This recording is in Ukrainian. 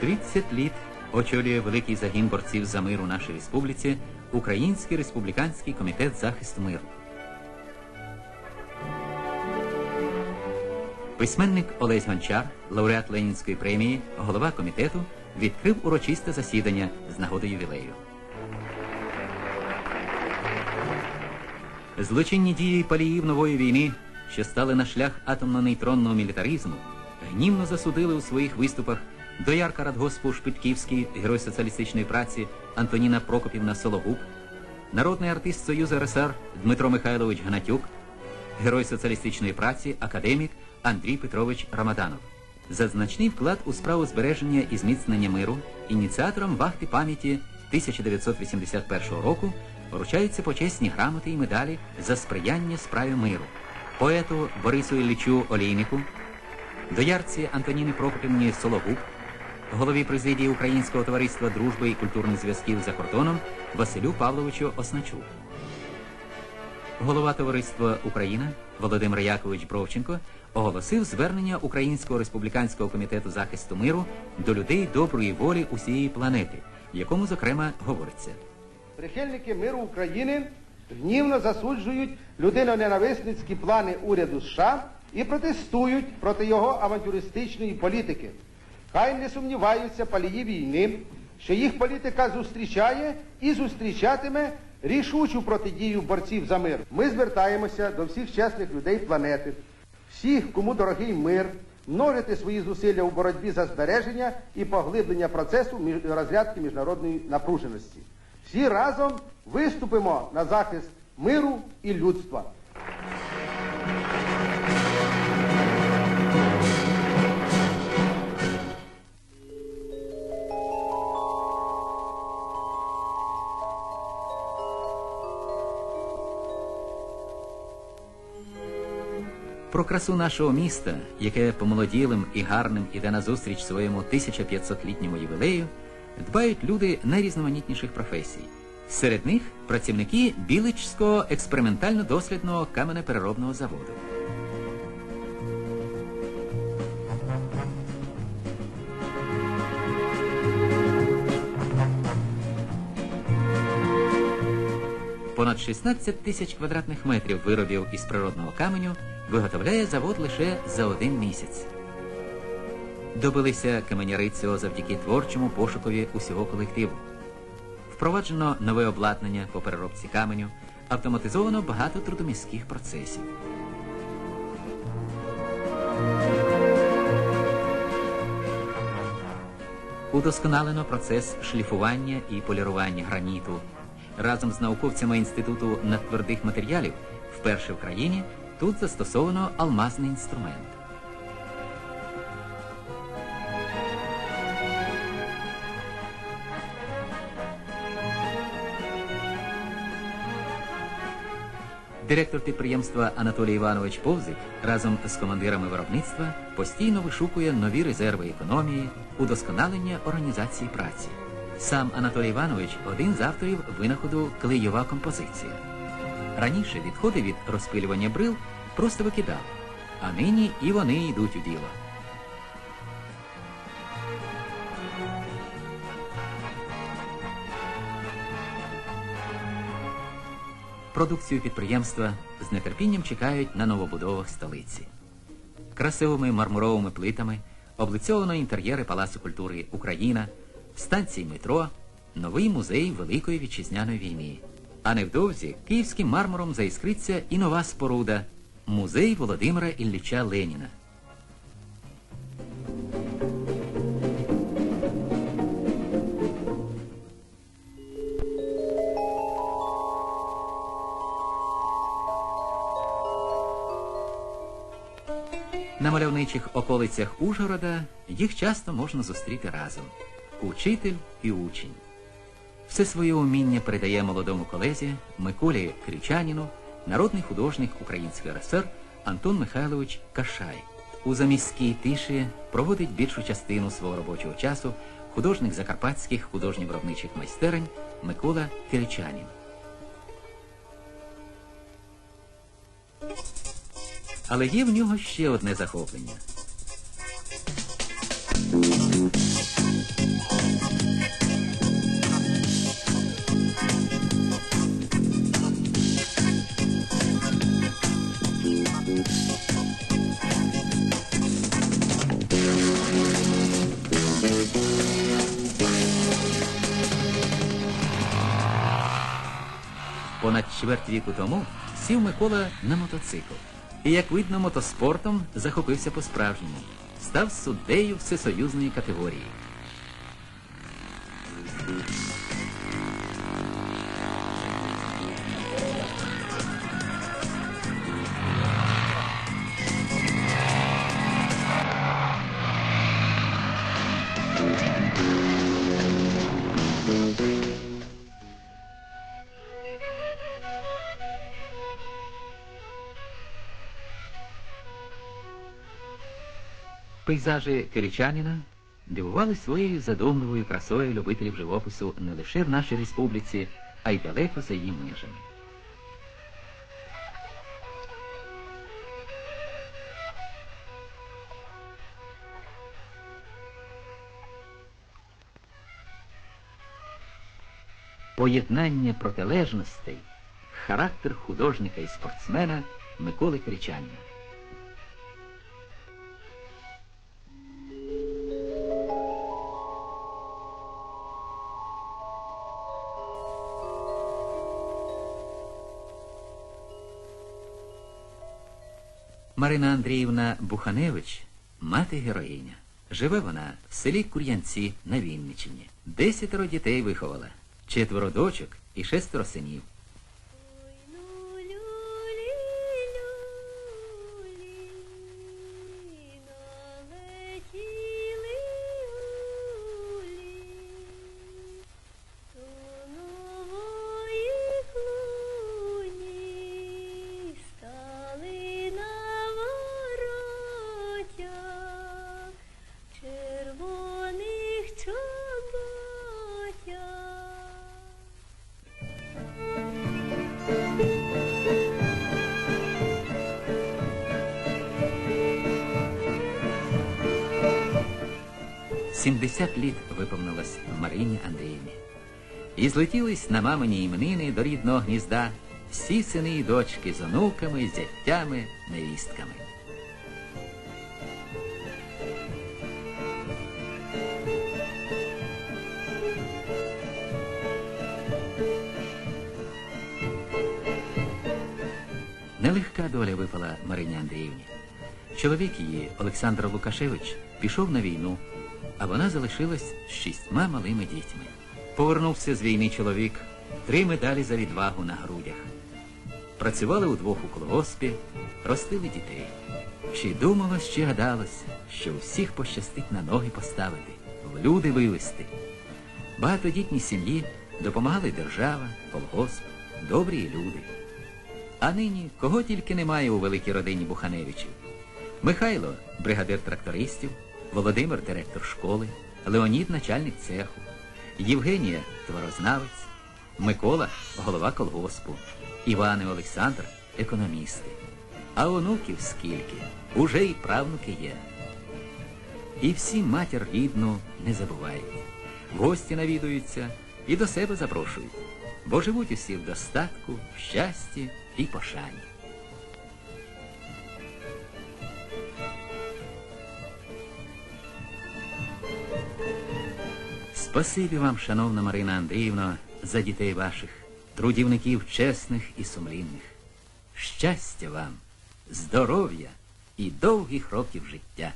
30 літ очолює великий загін борців за мир у нашій республіці Український республіканський комітет захисту миру. Письменник Олесь Гончар, лауреат Ленінської премії, голова комітету, відкрив урочисте засідання з нагоди ювілею. Злочинні дії паліїв нової війни, що стали на шлях атомно-нейтронного мілітаризму, гнівно засудили у своїх виступах доярка радгоспу Шпитківський, герой соціалістичної праці Антоніна Прокопівна Сологуб, народний артист Союзу РСР Дмитро Михайлович Гнатюк, герой соціалістичної праці, академік Андрій Петрович Рамаданов. За значний вклад у справу збереження і зміцнення миру ініціатором вахти пам'яті 1981 року вручаються почесні грамоти і медалі за сприяння справі миру, поету Борису Іллічу Олійнику, доярці Антоніни Прокопівні Сологуб, голові президії Українського товариства дружби і культурних зв'язків за кордоном Василю Павловичу Осначу. Голова товариства Україна Володимир Якович Бровченко оголосив звернення Українського республіканського комітету захисту миру до людей доброї волі усієї планети, в якому, зокрема, говориться. Прихильники миру України гнівно засуджують людиноненависницькі плани уряду США і протестують проти його авантюристичної політики. Хай не сумніваються палії війни, що їх політика зустрічає і зустрічатиме рішучу протидію борців за мир. Ми звертаємося до всіх чесних людей планети, всіх, кому дорогий мир, множити свої зусилля у боротьбі за збереження і поглиблення процесу розрядки міжнародної напруженості. Всі разом виступимо на захист миру і людства. Про красу нашого міста, яке помолоділим і гарним іде назустріч своєму 1500-літньому ювілею, дбають люди найрізноманітніших професій. Серед них працівники Біличського експериментально-дослідного каменепереробного заводу. Понад 16 тисяч квадратних метрів виробів із природного каменю виготовляє завод лише за один місяць. Добилися каменяри цього завдяки творчому пошукові усього колективу. Впроваджено нове обладнання по переробці каменю, автоматизовано багато трудоміських процесів. Удосконалено процес шліфування і полірування граніту. Разом з науковцями Інституту надтвердих матеріалів вперше в країні тут застосовано алмазний інструмент. Директор підприємства Анатолій Іванович Повзик разом з командирами виробництва постійно вишукує нові резерви економії, удосконалення організації праці. Сам Анатолій Іванович один з авторів винаходу клейова композиція. Раніше відходи від розпилювання брил просто викидав, а нині і вони йдуть у діло. Продукцію підприємства з нетерпінням чекають на новобудовах столиці. Красивими мармуровими плитами облицьовано інтер'єри Палацу культури Україна, станції метро, новий музей Великої вітчизняної війни. А невдовзі київським мармуром заіскриться і нова споруда музей Володимира Ілліча Леніна. На мальовничих околицях Ужгорода їх часто можна зустріти разом учитель і учень. Все своє уміння передає молодому колезі Миколі Крічаніну, народний художник Української РСР Антон Михайлович Кашай. У заміській тиші проводить більшу частину свого робочого часу художник закарпатських художньо-виробничих майстерень Микола Киричанін. Але є в нього ще одне захоплення. Чверть віку тому сів Микола на мотоцикл. І, як видно, мотоспортом захопився по-справжньому. Став суддею всесоюзної категорії. Пейзажі киричанина дивували своєю задумливою красою любителів живопису не лише в нашій республіці, а й далеко за її межами. Поєднання протилежностей, характер художника і спортсмена Миколи Кричанина. Марина Андріївна Буханевич мати героїня. Живе вона в селі Кур'янці на Вінниччині. Десятеро дітей виховала, четверо дочок і шестеро синів. 70 літ виповнилось Марині Андріївні. І злетілись на мамині імнини до рідного гнізда всі сини і дочки з онуками, зяттями, невістками. Нелегка доля випала Марині Андріївні. Чоловік її, Олександр Лукашевич, пішов на війну а вона залишилась з шістьма малими дітьми. Повернувся з війни чоловік, три медалі за відвагу на грудях. Працювали удвох у колгоспі, ростили дітей. Чи думалось, чи гадалось, що всіх пощастить на ноги поставити, в люди вивести. Багатодітній сім'ї допомагали держава, колгосп, добрі люди. А нині кого тільки немає у великій родині Буханевичів. Михайло бригадир трактористів, Володимир директор школи, Леонід начальник цеху, Євгенія творознавець, Микола голова колгоспу, Іван і Олександр економісти. А онуків скільки, уже і правнуки є. І всі матір рідну не забувають. Гості навідуються і до себе запрошують, бо живуть усі в достатку, в щасті і пошані. Спасибі вам, шановна Марина Андріївна, за дітей ваших, трудівників чесних і сумлінних. Щастя вам, здоров'я і довгих років життя.